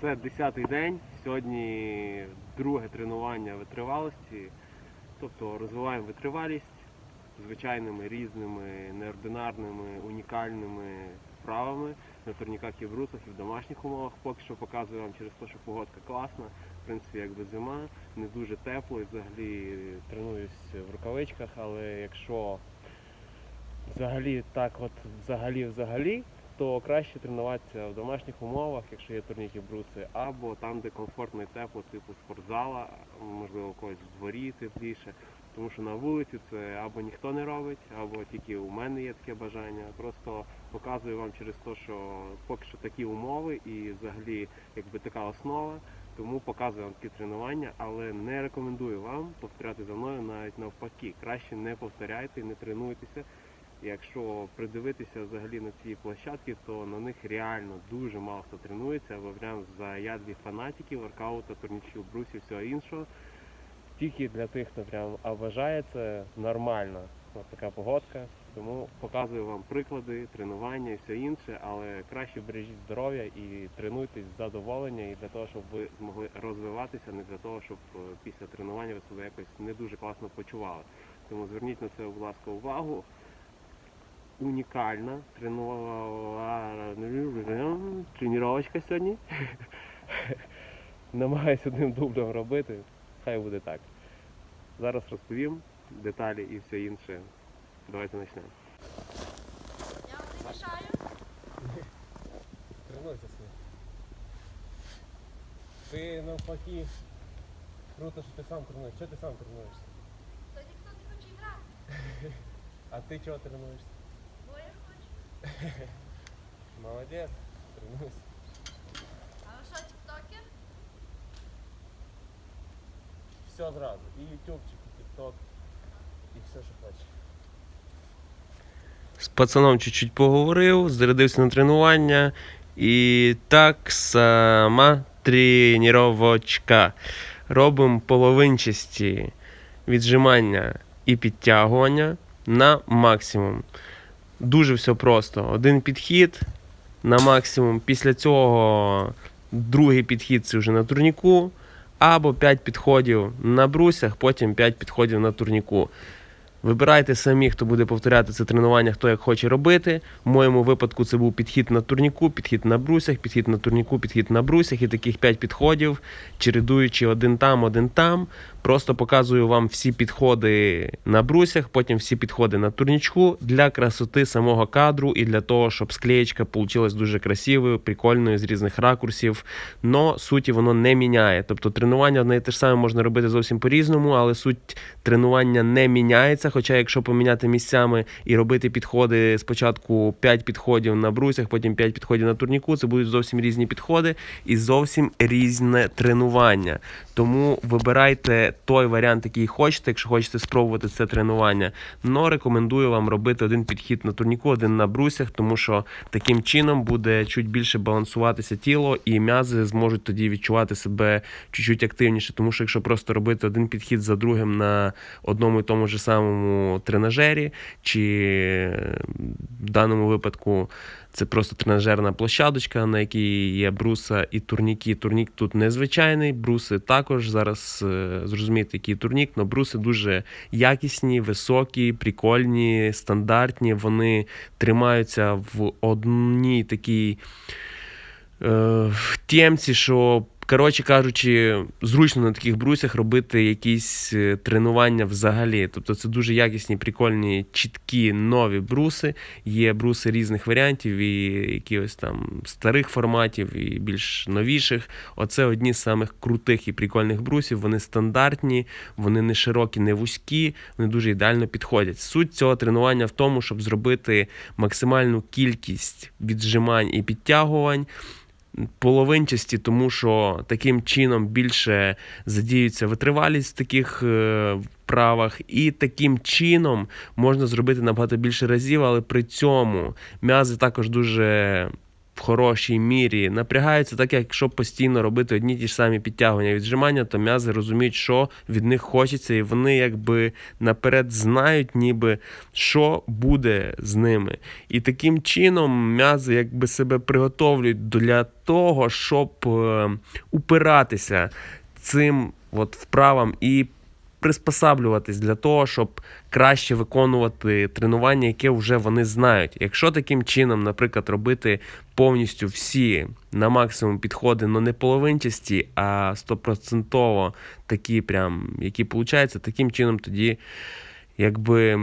Це 10-й день. Сьогодні друге тренування витривалості. Тобто розвиваємо витривалість звичайними різними, неординарними, унікальними вправами на турніках і в брусах, і в домашніх умовах. Поки що показую вам через те, що погодка класна. В принципі, якби зима, не дуже тепло і взагалі тренуюсь в рукавичках, але якщо взагалі так от взагалі взагалі, то краще тренуватися в домашніх умовах, якщо є турніки бруси, або там, де комфортно і тепло, типу спортзала, можливо, когось в дворі тепліше. Тому що на вулиці це або ніхто не робить, або тільки у мене є таке бажання. Просто показую вам через те, що поки що такі умови і взагалі якби така основа. Тому показую вам такі тренування, але не рекомендую вам повторяти за мною навіть навпаки. Краще не повторяйте, не тренуйтеся. Якщо придивитися взагалі на ці площадки, то на них реально дуже мало хто тренується, або прям заядлі фанатики, воркаута, турнічів, брусів, всього іншого. Тільки для тих, хто прям вважає це нормально. Ось така погодка. Тому показую вам приклади, тренування і все інше, але краще бережіть здоров'я і тренуйтесь з задоволення і для того, щоб ви змогли розвиватися, не для того, щоб е, після тренування ви себе якось не дуже класно почували. Тому зверніть на це, будь ласка, увагу. Унікальна тренува- тренувачка сьогодні. Намагаюся одним дублем робити. Хай буде так. Зараз розповім деталі і все інше. Давайте почнемо. Я вам не мішаю. Тренуйся з ним. Ти навпаки. Круто, що ти сам тренуєш. Чого ти сам тренуєшся? То ніхто не хоче грати, А ти чого тренуєшся? Молодець, тренуйся. А ви що, тіктокер? Все зразу. І ютубчик, і тікток, і все, що хочеш. З пацаном чуть-чуть поговорив, зарядився на тренування. І так сама тренувачка. Робимо половинчасті віджимання і підтягування на максимум. Дуже все просто. Один підхід на максимум. Після цього другий підхід це вже на турніку. Або 5 підходів на брусях, потім 5 підходів на турніку. Вибирайте самі, хто буде повторяти це тренування, хто як хоче робити. В моєму випадку це був підхід на турніку, підхід на брусях, підхід на турніку, підхід на брусях і таких 5 підходів, чередуючи один там, один там. Просто показую вам всі підходи на брусях, потім всі підходи на турнічку для красоти самого кадру і для того, щоб склеєчка вийшла дуже красивою, прикольною з різних ракурсів. Но суті воно не міняє. Тобто тренування одне і те ж саме можна робити зовсім по-різному, але суть тренування не міняється. Хоча, якщо поміняти місцями і робити підходи спочатку 5 підходів на брусях, потім 5 підходів на турніку, це будуть зовсім різні підходи і зовсім різне тренування. Тому вибирайте той варіант, який хочете, якщо хочете спробувати це тренування. Но рекомендую вам робити один підхід на турніку, один на брусях, тому що таким чином буде чуть більше балансуватися тіло, і м'язи зможуть тоді відчувати себе чуть-чуть активніше. Тому що якщо просто робити один підхід за другим на одному і тому ж самому тренажері, чи е, в даному випадку це просто тренажерна площадочка, на якій є бруса і турніки. Турнік тут незвичайний, бруси також. Зараз е, зрозумієте, який турнік, але бруси дуже якісні, високі, прикольні, стандартні. Вони тримаються в одній такій е, в тємці, що. Коротше кажучи, зручно на таких брусях робити якісь е, тренування взагалі. Тобто це дуже якісні, прикольні, чіткі нові бруси. Є бруси різних варіантів, і якихось там старих форматів, і більш новіших. Оце одні з самих крутих і прикольних брусів. Вони стандартні, вони не широкі, не вузькі, вони дуже ідеально підходять. Суть цього тренування в тому, щоб зробити максимальну кількість віджимань і підтягувань половинчасті, тому що таким чином більше задіюється витривалість в таких е, вправах, і таким чином можна зробити набагато більше разів, але при цьому м'язи також дуже в хорошій мірі напрягаються, так як якщо постійно робити одні ті ж самі підтягування віджимання, то м'язи розуміють, що від них хочеться, і вони якби наперед знають, ніби що буде з ними. І таким чином м'язи якби себе приготовлюють для того, щоб е, упиратися цим от вправам і приспосаблюватись для того, щоб краще виконувати тренування, яке вже вони знають. Якщо таким чином, наприклад, робити повністю всі на максимум підходи, ну не половинчасті, а стопроцентово такі, прям, які получаються, таким чином тоді якби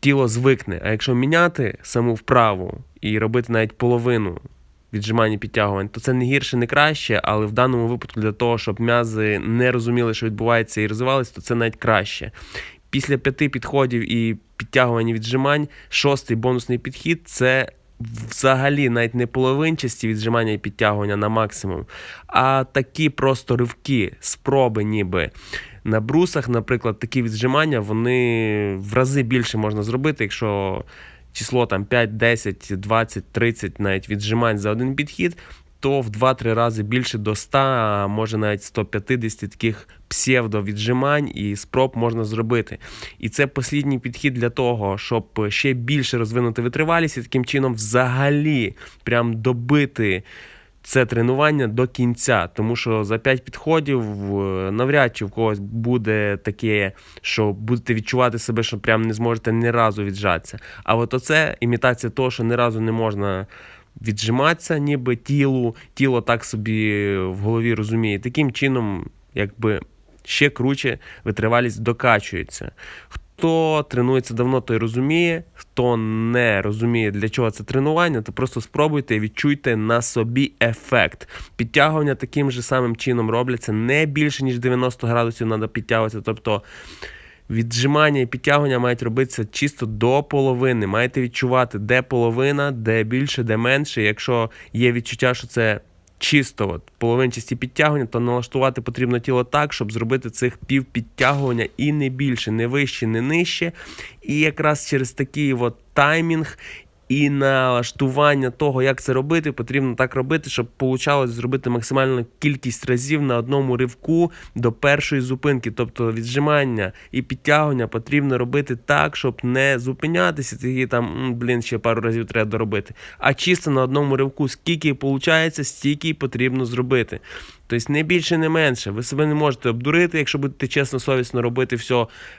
тіло звикне. А якщо міняти саму вправу і робити навіть половину віджимань і підтягувань, то це не гірше, не краще, але в даному випадку для того, щоб м'язи не розуміли, що відбувається, і розвивалися, то це навіть краще. Після п'яти підходів і підтягувань і віджимань, шостий бонусний підхід це взагалі навіть не половинчасті віджимання і підтягування на максимум, а такі просто ривки, спроби ніби. На брусах, наприклад, такі віджимання, вони в рази більше можна зробити, якщо число там 5, 10, 20, 30 навіть віджимань за один підхід, то в 2-3 рази більше до 100, а може навіть 150 таких псевдовіджимань і спроб можна зробити. І це послідній підхід для того, щоб ще більше розвинути витривалість і таким чином взагалі прям добити це тренування до кінця, тому що за 5 підходів е, навряд чи в когось буде таке, що будете відчувати себе, що прям не зможете ні разу віджатися. А от оце імітація того, що ні разу не можна віджиматися, ніби тілу, тіло так собі в голові розуміє. Таким чином, якби ще круче витривалість докачується. Хто тренується давно, той розуміє. Хто не розуміє, для чого це тренування, то просто спробуйте і відчуйте на собі ефект. Підтягування таким же самим чином робляться не більше, ніж 90 градусів треба підтягуватися. Тобто віджимання і підтягування мають робитися чисто до половини. Маєте відчувати, де половина, де більше, де менше. Якщо є відчуття, що це чисто от, половинчасті підтягування, то налаштувати потрібно тіло так, щоб зробити цих пів підтягування і не більше, не вище, не нижче. І якраз через такий от таймінг і налаштування того, як це робити, потрібно так робити, щоб получалось зробити максимальну кількість разів на одному ривку до першої зупинки. Тобто віджимання і підтягування потрібно робити так, щоб не зупинятися, такі там, блін, ще пару разів треба доробити. А чисто на одному ривку, скільки виходить, стільки потрібно зробити. Тобто не більше, не менше. Ви себе не можете обдурити, якщо будете чесно, совісно робити все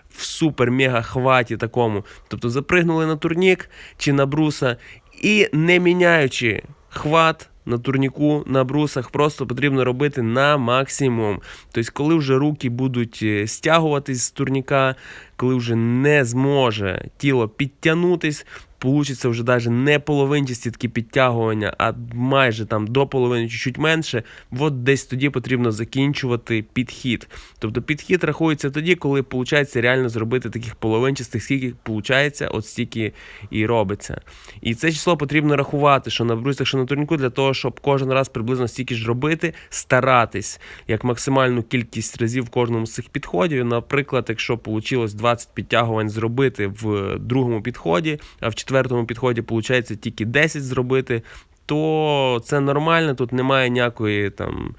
в супер-мега хваті такому. Тобто запригнули на турнік чи на бруса і не міняючи хват. На турніку, на брусах просто потрібно робити на максимум. Тобто, коли вже руки будуть е, стягуватись з турніка, коли вже не зможе тіло підтягнутись, получиться вже навіть не половинчасті такі підтягування, а майже там до половини, чуть-чуть менше. От десь тоді потрібно закінчувати підхід. Тобто підхід рахується тоді, коли виходить реально зробити таких половинчастих, скільки виходить, от стільки і робиться. І це число потрібно рахувати, що на брусях, що на турніку, для того, щоб кожен раз приблизно стільки ж робити, старатись як максимальну кількість разів в кожному з цих підходів. Наприклад, якщо вийшло 20 підтягувань зробити в другому підході, а в четвертому підході виходить тільки 10 зробити, то це нормально, тут немає ніякої там.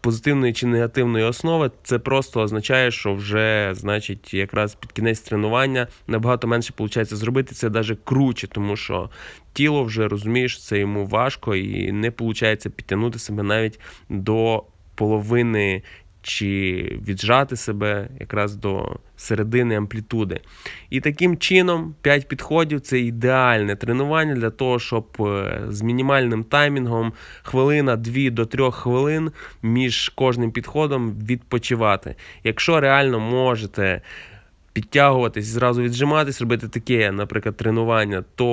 Позитивної чи негативної основи, це просто означає, що вже, значить, якраз під кінець тренування набагато менше виходить зробити це навіть круче, тому що тіло вже розуміє, що це йому важко і не виходить підтягнути себе навіть до половини чи віджати себе якраз до середини амплітуди. І таким чином 5 підходів це ідеальне тренування для того, щоб е, з мінімальним таймінгом хвилина 2 до 3 хвилин між кожним підходом відпочивати. Якщо реально можете. Підтягуватись, зразу віджиматись, робити таке, наприклад, тренування, то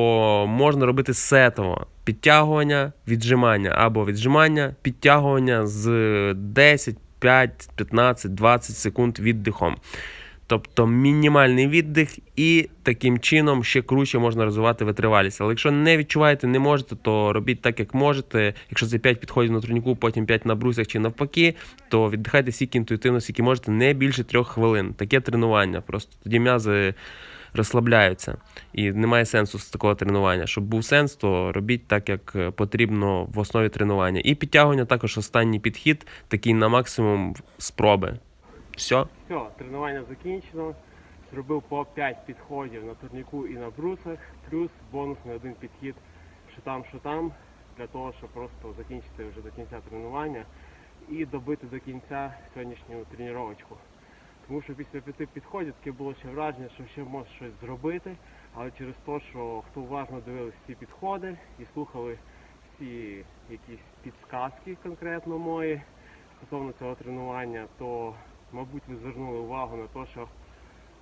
можна робити сетово підтягування, віджимання або віджимання, підтягування з 10, 5, 15, 20 секунд віддихом. Тобто мінімальний віддих, і таким чином ще круче можна розвивати витривалість. Але якщо не відчуваєте, не можете, то робіть так, як можете. Якщо це 5 підходів на турніку, потім 5 на брусях чи навпаки, то віддихайте стільки інтуїтивно, скільки можете, не більше 3 хвилин. Таке тренування. Просто тоді м'язи розслабляються. І немає сенсу з такого тренування. Щоб був сенс, то робіть так, як е, потрібно в основі тренування. І підтягування також останній підхід, такий на максимум спроби. Все. Все, тренування закінчено. Зробив по 5 підходів на турніку і на брусах, плюс бонусний один підхід, що там, що там, для того, щоб просто закінчити вже до кінця тренування і добити до кінця сьогоднішню тренувачку. Тому що після п'яти підходів таке було ще враження, що ще можна щось зробити, але через те, що хто уважно дивились всі підходи і слухали всі якісь підсказки конкретно мої стосовно цього тренування, то мабуть, ви звернули увагу на те, що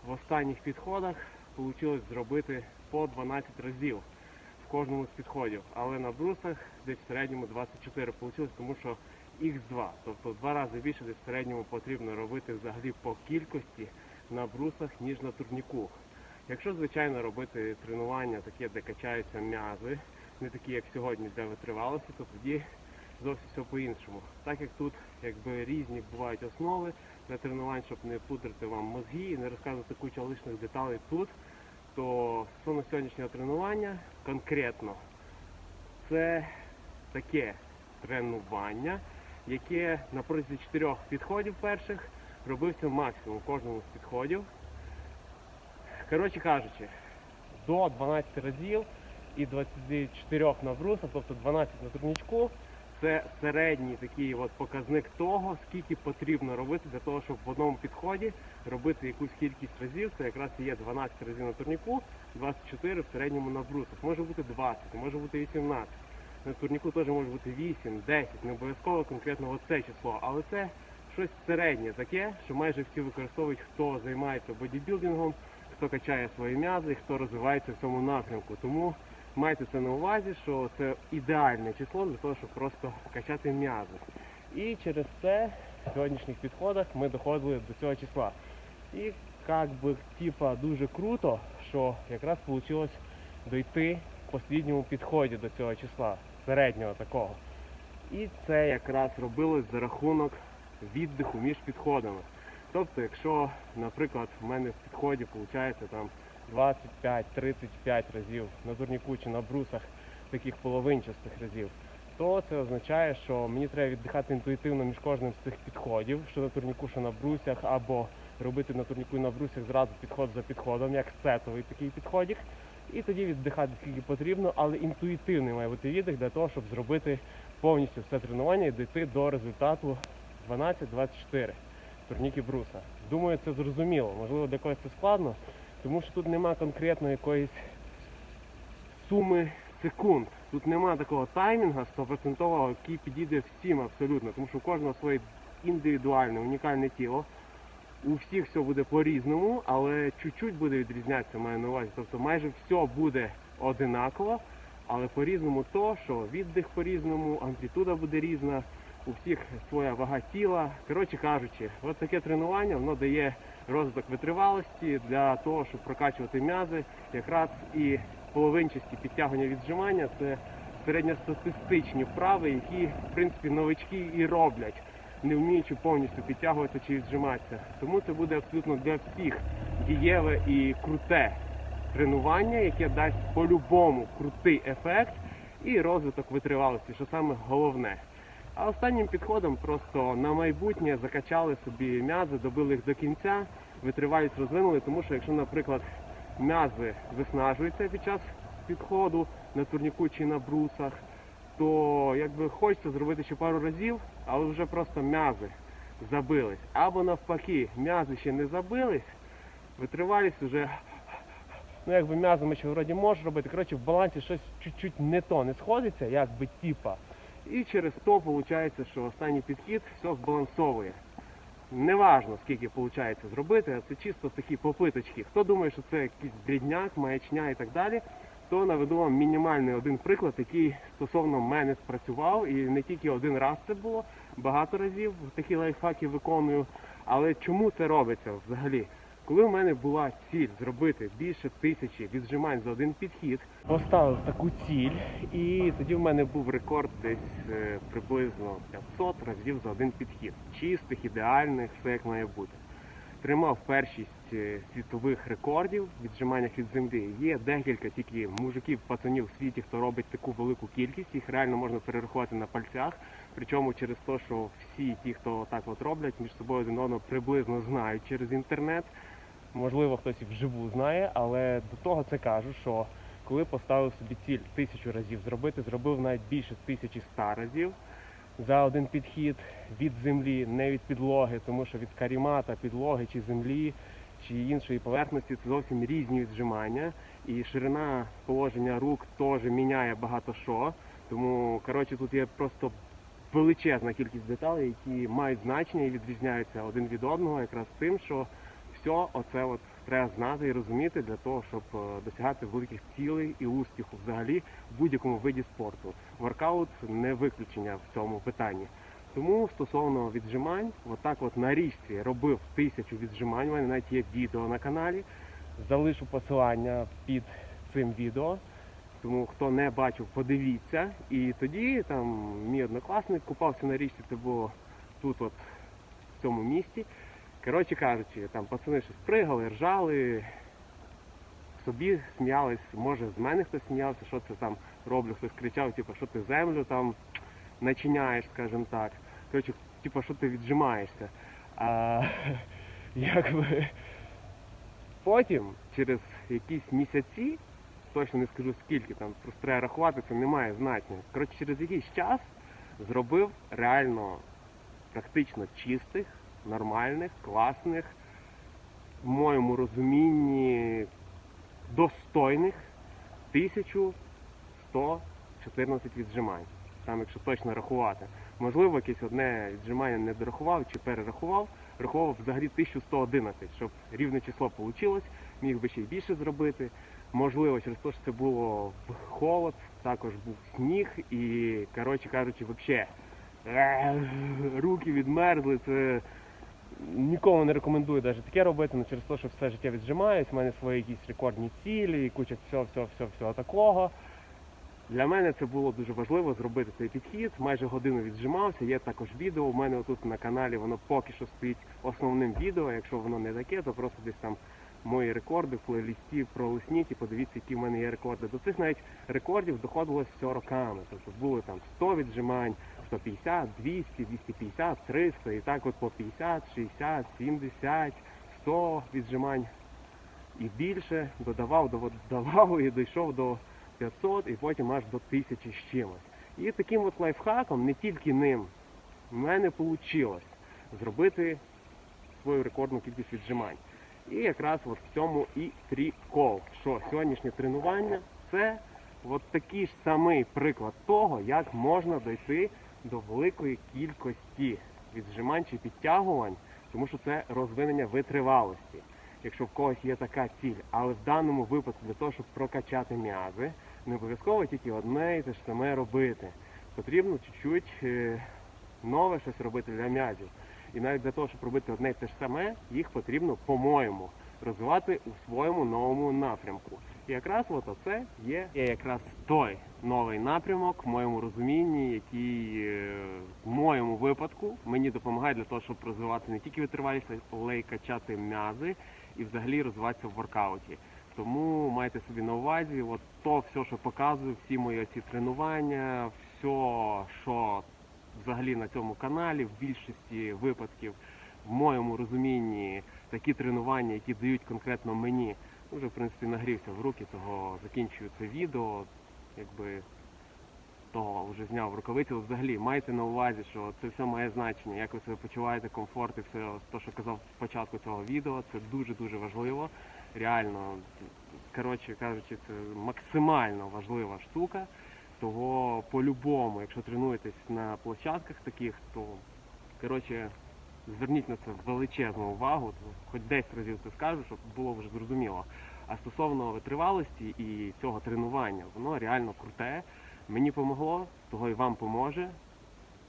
в останніх підходах вийшло зробити по 12 разів в кожному з підходів. Але на брусах десь в середньому 24 вийшло, тому що Х2, тобто в два рази більше десь в середньому потрібно робити взагалі по кількості на брусах, ніж на турніку. Якщо, звичайно, робити тренування таке, де качаються м'язи, не такі, як сьогодні, де витривалося, то тоді зовсім все по-іншому. Так як тут якби різні бувають основи для тренувань, щоб не пудрити вам мозги і не розказувати кучу лишних деталей тут, то стосовно сьогоднішнього тренування конкретно це таке тренування, яке на протязі чотирьох підходів перших робився максимум кожному з підходів. Коротше кажучи, до 12 разів і 24 на тобто 12 на турнічку, це середній такий от показник того, скільки потрібно робити для того, щоб в одному підході робити якусь кількість разів. Це якраз є 12 разів на турніку, 24 в середньому на брусах. Може бути 20, може бути 18. На турніку теж може бути 8, 10, не обов'язково конкретно оце число, але це щось середнє таке, що майже всі використовують, хто займається бодібілдингом, хто качає свої м'язи, хто розвивається в цьому напрямку. Тому майте це на увазі, що це ідеальне число для того, щоб просто качати м'язи. І через це в сьогоднішніх підходах ми доходили до цього числа. І як би типа дуже круто, що якраз вийшло дойти в останньому підході до цього числа, середнього такого. І це якраз робилось за рахунок віддиху між підходами. Тобто, якщо, наприклад, в мене в підході виходить там 25-35 разів на турніку чи на брусах таких половинчастих разів, то це означає, що мені треба віддихати інтуїтивно між кожним з цих підходів, що на турніку, що на брусях, або робити на турніку і на брусях зразу підход за підходом, як сетовий такий підходик. І тоді віддихати скільки потрібно, але інтуїтивний має бути віддих для того, щоб зробити повністю все тренування і дійти до результату 12-24 турніки бруса. Думаю, це зрозуміло. Можливо, для когось це складно, тому що тут нема конкретно якоїсь суми секунд. Тут нема такого таймінга 100%, який підійде всім абсолютно, тому що у кожного своє індивідуальне, унікальне тіло. У всіх все буде по-різному, але чуть-чуть буде відрізнятися, маю на увазі. Тобто майже все буде одинаково, але по-різному то, що віддих по-різному, амплітуда буде різна, у всіх своя вага тіла. Коротше кажучи, от таке тренування воно дає розвиток витривалості для того, щоб прокачувати м'язи. Якраз і половинчасті підтягування віджимання це середньостатистичні вправи, які в принципі новички і роблять, не вміючи повністю підтягуватися чи віджиматися. Тому це буде абсолютно для всіх дієве і круте тренування, яке дасть по-любому крутий ефект і розвиток витривалості, що саме головне. А останнім підходом просто на майбутнє закачали собі м'язи, добили їх до кінця, витривалість розвинули, тому що якщо, наприклад, м'язи виснажуються під час підходу на турніку чи на брусах, то якби хочеться зробити ще пару разів, але вже просто м'язи забились. Або навпаки, м'язи ще не забились, витривалість вже ну якби м'язами ще вроді можеш робити. Коротше, в балансі щось чуть-чуть не то не сходиться, якби типа. І через то виходить, що останній підхід все збалансовує. Неважно, скільки виходить зробити, а це чисто такі попиточки. Хто думає, що це якийсь брідняк, маячня і так далі, то наведу вам мінімальний один приклад, який стосовно мене спрацював. І не тільки один раз це було, багато разів такі лайфхаки виконую. Але чому це робиться взагалі? Коли в мене була ціль зробити більше тисячі віджимань за один підхід, поставив таку ціль, і тоді в мене був рекорд десь е, приблизно 500 разів за один підхід. Чистих, ідеальних, все як має бути. тримав першість світових рекордів в віджиманнях від землі. Є декілька тільки мужиків, пацанів в світі, хто робить таку велику кількість. Їх реально можна перерахувати на пальцях. Причому через те, що всі ті, хто так от роблять, між собою один одного приблизно знають через інтернет. Можливо, хтось і вживу знає, але до того це кажу, що коли поставив собі ціль тисячу разів зробити, зробив навіть більше тисячі ста разів за один підхід від землі, не від підлоги, тому що від карімата, підлоги чи землі чи іншої поверхності це зовсім різні віджимання. І ширина положення рук теж міняє багато що. Тому коротше тут є просто величезна кількість деталей, які мають значення і відрізняються один від одного, якраз тим, що все оце от треба знати і розуміти для того, щоб е, досягати великих цілей і успіху взагалі в будь-якому виді спорту. Воркаут не виключення в цьому питанні. Тому стосовно віджимань, отак от на річці робив тисячу віджимань. У мене навіть є відео на каналі. Залишу посилання під цим відео. Тому хто не бачив, подивіться. І тоді там мій однокласник купався на річці, це було тут, от в цьому місті. Коротше кажучи, там пацани щось пригали, ржали, собі сміялись, може з мене хтось сміявся, що це там роблю, хтось кричав, типу, що ти землю там начиняєш, скажімо так. Коротше, типу, що ти віджимаєшся. А якби потім, через якісь місяці, точно не скажу скільки, там просто треба рахувати, це не значення. Коротше, через якийсь час зробив реально практично чистих, нормальних, класних, в моєму розумінні достойних 1114 віджимань. Там, якщо точно рахувати. Можливо, якесь одне віджимання не дорахував чи перерахував, рахував взагалі 1111, щоб рівне число вийшло, міг би ще й більше зробити. Можливо, через те, що це було в холод, також був сніг і, коротше кажучи, взагалі руки відмерзли. Це нікому не рекомендую навіть таке робити, ну, через те, що все життя віджимаюсь, в мене свої якісь рекордні цілі, і куча всього, всього, всього, всього такого. Для мене це було дуже важливо зробити цей підхід. Майже годину віджимався. Є також відео. У мене отут на каналі воно поки що стоїть основним відео. Якщо воно не таке, то просто десь там мої рекорди в плейлісті пролисніть і подивіться, які в мене є рекорди. До цих навіть рекордів доходилось все роками. Тобто були там 100 віджимань, 150, 200, 250, 300 і так от по 50, 60, 70, 100 віджимань і більше додавав, додавав і дійшов до 500 і потім аж до 1000 з чимось. І таким от лайфхаком, не тільки ним, в мене вийшло зробити свою рекордну кількість віджимань. І якраз от в цьому і прикол, що сьогоднішнє тренування це от такий ж самий приклад того, як можна дойти до великої кількості віджимань чи підтягувань, тому що це розвинення витривалості, якщо в когось є така ціль. Але в даному випадку для того, щоб прокачати м'язи, не обов'язково тільки одне і те ж саме робити. Потрібно чуть-чуть е, нове щось робити для м'язів. І навіть для того, щоб робити одне і те ж саме, їх потрібно, по-моєму, розвивати у своєму новому напрямку. І якраз от оце є, якраз той новий напрямок в моєму розумінні, який е, в моєму випадку мені допомагає для того, щоб розвивати не тільки витривалість, але й качати м'язи і взагалі розвиватися в воркауті. Тому майте собі на увазі, от то все, що показую, всі мої ці тренування, все, що взагалі на цьому каналі, в більшості випадків, в моєму розумінні, такі тренування, які дають конкретно мені. Вже в принципі нагрівся в руки, того закінчую це відео, якби того вже зняв рукавиці. Взагалі майте на увазі, що це все має значення, як ви себе почуваєте, комфорт і все те, що казав в початку цього відео, це дуже-дуже важливо. Реально, коротше кажучи, це максимально важлива штука. Того по-любому, якщо тренуєтесь на площадках таких, то коротше, зверніть на це величезну увагу, то хоч 10 разів це скажу, щоб було вже зрозуміло. А стосовно витривалості і цього тренування, воно реально круте. Мені помогло, того і вам поможе.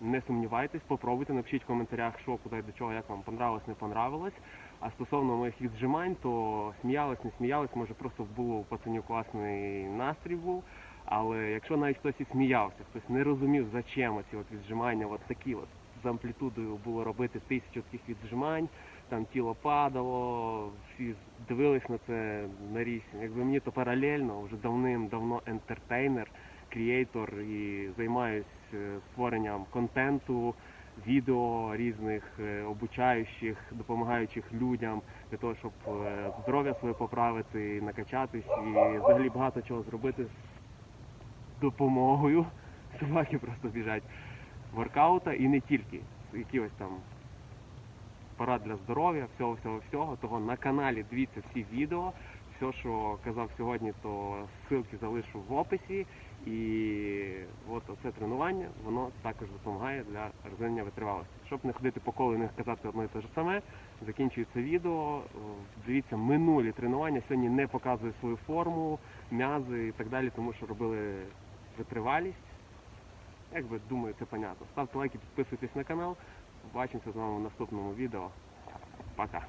Не сумнівайтесь, попробуйте, напишіть в коментарях, що, куди, до чого, як вам понравилось, не понравилось. А стосовно моїх віджимань, то сміялись, не сміялись, може просто було у пацанів класний настрій був. Але якщо навіть хтось і сміявся, хтось не розумів, зачем ці от віджимання, от такі от з амплітудою було робити тисячу таких віджимань, там тіло падало, всі дивились на це на ріс. Якби мені то паралельно, вже давним-давно ентертейнер, кріейтор і займаюсь створенням контенту, відео різних е, обучаючих, допомагаючих людям для того, щоб е, здоров'я своє поправити, накачатись і взагалі багато чого зробити з допомогою. Собаки просто біжать воркаута і не тільки. Якихось там порад для здоров'я, всього, всього, всього. Того на каналі дивіться всі відео. Все, що казав сьогодні, то ссылки залишу в описі. І от оце тренування, воно також допомагає для розвинення витривалості. Щоб не ходити по колу і не казати одне і те ж саме, закінчується відео. Дивіться минулі тренування. Сьогодні не показую свою форму, м'язи і так далі, тому що робили витривалість. Якби думаю, це понятно. Ставте лайки, підписуйтесь на канал. Побачимося з вами в наступному відео. Пока.